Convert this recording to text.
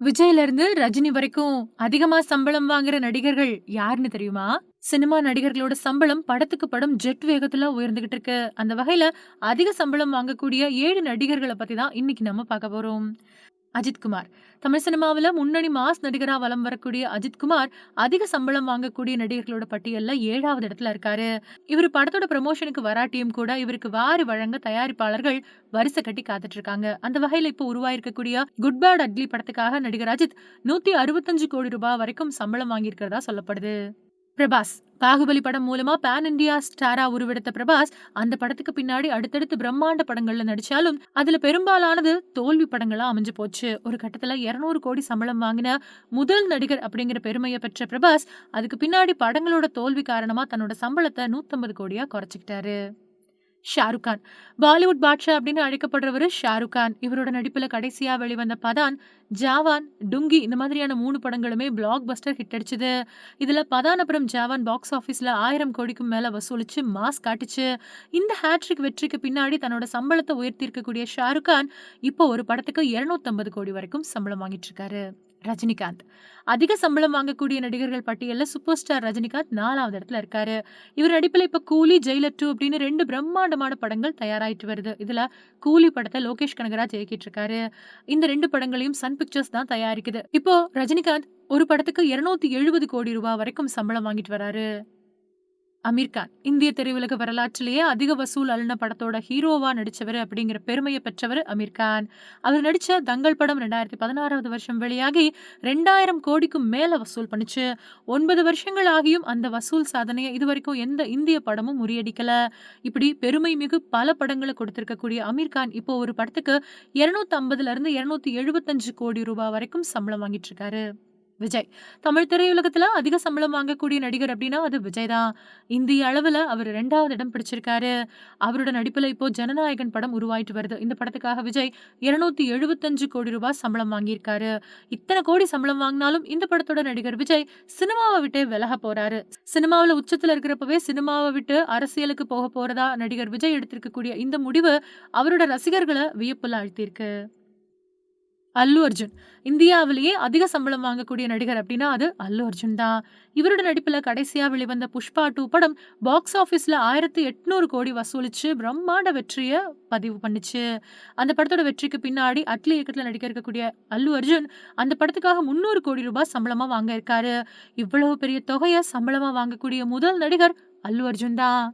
விஜய்ல இருந்து ரஜினி வரைக்கும் அதிகமா சம்பளம் வாங்குற நடிகர்கள் யாருன்னு தெரியுமா? சினிமா நடிகர்களோட சம்பளம் படத்துக்கு படம் ஜெட் வேகத்துல உயர்ந்துகிட்டு இருக்கு. அந்த வகையில அதிக சம்பளம் வாங்கக்கூடிய ஏழு நடிகர்களை பத்தி தான் இன்னைக்கு நம்ம பார்க்க போறோம். அஜித்குமார் தமிழ் சினிமாவுல முன்னணி மாஸ் நடிகரா வலம் வரக்கூடிய அஜித் குமார், அதிக சம்பளம் வாங்கக்கூடிய நடிகர்களோட பட்டியல்ல ஏழாவது இடத்துல இருக்காரு. இவரு படத்தோட ப்ரமோஷனுக்கு வராட்டியும் கூட இவருக்கு வாரி வழங்க தயாரிப்பாளர்கள் வரிசை கட்டி காத்துட்டு இருக்காங்க. அந்த வகையில இப்போ உருவாயிருக்கக்கூடிய குட் பேட் அட்லி படத்துக்காக நடிகர் அஜித் 165 கோடி ரூபாய் வரைக்கும் சம்பளம் வாங்கியிருக்கிறதா சொல்லப்படுது. பிரபாஸ். பாகுபலி படம் மூலமா பேன் இண்டியா ஸ்டாரா உருவெடுத்த பிரபாஸ், அந்த படத்துக்கு பின்னாடி அடுத்தடுத்து பிரம்மாண்ட படங்கள்ல நடிச்சாலும், அதுல பெரும்பாலானது தோல்வி படங்களா அமைஞ்சு போச்சு. ஒரு கட்டத்துல 200 கோடி சம்பளம் வாங்கின முதல் நடிகர் அப்படிங்கிற பெருமையை பெற்ற பிரபாஸ், அதுக்கு பின்னாடி படங்களோட தோல்வி காரணமா தன்னோட சம்பளத்தை நூத்தம்பது கோடியா குறைச்சிக்கிட்டாரு ஷாருக் கான். பாலிவுட் பாட்ஷா அப்படின்னு அழைக்கப்படுறவரு ஷாருக் கான். இவரோட நடிப்புல கடைசியா வெளிவந்த பதான், ஜாவான், டுங்கி இந்த மாதிரியான மூணு படங்களுமே பிளாக் பஸ்டர் ஹிட் அடிச்சது. இதுல பதான் அப்புறம் ஜாவான் பாக்ஸ் ஆபீஸ்ல ஆயிரம் கோடிக்கும் மேல வசூலிச்சு மாஸ் காட்டுச்சு. இந்த ஹேட்ரிக் வெற்றிக்கு பின்னாடி தன்னோட சம்பளத்த உயர்த்தியிருக்கக்கூடிய ஷாருக் கான், இப்போ ஒரு படத்துக்கு 250 கோடி வரைக்கும் சம்பளம் வாங்கிட்டு இருக்காரு. ரஜினிகாந்த். அதிக சம்பளம் வாங்கக்கூடிய நடிகர்கள் பட்டியலில் சூப்பர் ஸ்டார் ரஜினிகாந்த் நாலாவது இடத்துல இருக்காரு. இவர் நடிப்பில் இப்போ கூலி, ஜெயிலர் டூ அப்படின்னு ரெண்டு பிரம்மாண்டமான படங்கள் தயாராயிட்டு வருது. இதில் கூலி படத்தை லோகேஷ் கனகராஜ் இயக்கிட்டு இருக்காரு. இந்த ரெண்டு படங்களையும் சன் பிக்சர்ஸ் தான் தயாரிக்குது. இப்போ ரஜினிகாந்த் ஒரு படத்துக்கு 270 கோடி ரூபாய் வரைக்கும் சம்பளம் வாங்கிட்டு வராரு. அமீர் கான். இந்திய திரையுலக வரலாற்றிலேயே அதிக வசூல் அள்ளின படத்தோட ஹீரோவா நடிச்சவர் அப்படிங்கிற பெருமையை பெற்றவர் அமீர் கான். அவர் நடிச்ச தங்கல் படம் 2016வது வருஷம் வெளியாகி 2000 கோடிக்கும் மேல வசூல் பண்ணுச்சு. ஒன்பது வருஷங்கள் ஆகியும் அந்த வசூல் சாதனையை இதுவரைக்கும் எந்த இந்திய படமும் முறியடிக்கல. இப்படி பெருமை மிகு பல படங்களை கொடுத்திருக்கக்கூடிய அமீர் கான் இப்போ ஒரு படத்துக்கு 250ல இருந்து 275 கோடி ரூபாய் வரைக்கும் சம்பளம் வாங்கிட்டு இருக்காரு. விஜய். தமிழ் திரையுலகத்தில் அதிக சம்பளம் வாங்கக்கூடிய நடிகர் அப்படின்னா அது விஜய் தான். இந்திய அளவில் அவர் ரெண்டாவது இடம் பிடிச்சிருக்காரு. அவரோட நடிப்பில் இப்போ ஜனநாயகன் படம் உருவாயிட்டு வருது. இந்த படத்துக்காக விஜய் 275 கோடி ரூபாய் சம்பளம் வாங்கியிருக்காரு. இத்தனை கோடி சம்பளம் வாங்கினாலும் இந்த படத்தோட நடிகர் விஜய் சினிமாவை விட்டே விலக போறாரு. சினிமாவில் உச்சத்தில் இருக்கிறப்பவே சினிமாவை விட்டு அரசியலுக்கு போக போறதா நடிகர் விஜய் எடுத்திருக்கக்கூடிய இந்த முடிவு அவரோட ரசிகர்களை வியப்புல ஆழ்த்தியிருக்கு. அல்லு அர்ஜுன். இந்தியாவிலேயே அதிக சம்பளம் வாங்கக்கூடிய நடிகர் அப்படின்னா அது அல்லு அர்ஜுன் தான். இவரோட நடிப்பில் கடைசியாக வெளிவந்த புஷ்பா டூ படம் பாக்ஸ் ஆஃபீஸில் ஆயிரத்தி எட்நூறு கோடி வசூலித்து பிரம்மாண்ட வெற்றியை பதிவு பண்ணுச்சு. அந்த படத்தோட வெற்றிக்கு பின்னாடி அட்லி இயக்கத்தில் நடிக்க இருக்கக்கூடிய அல்லு அர்ஜுன், அந்த படத்துக்காக 300 கோடி ரூபாய் சம்பளமாக வாங்க இருக்காரு. இவ்வளவு பெரிய தொகையை சம்பளமாக வாங்கக்கூடிய முதல் நடிகர் அல்லு அர்ஜுன் தான்.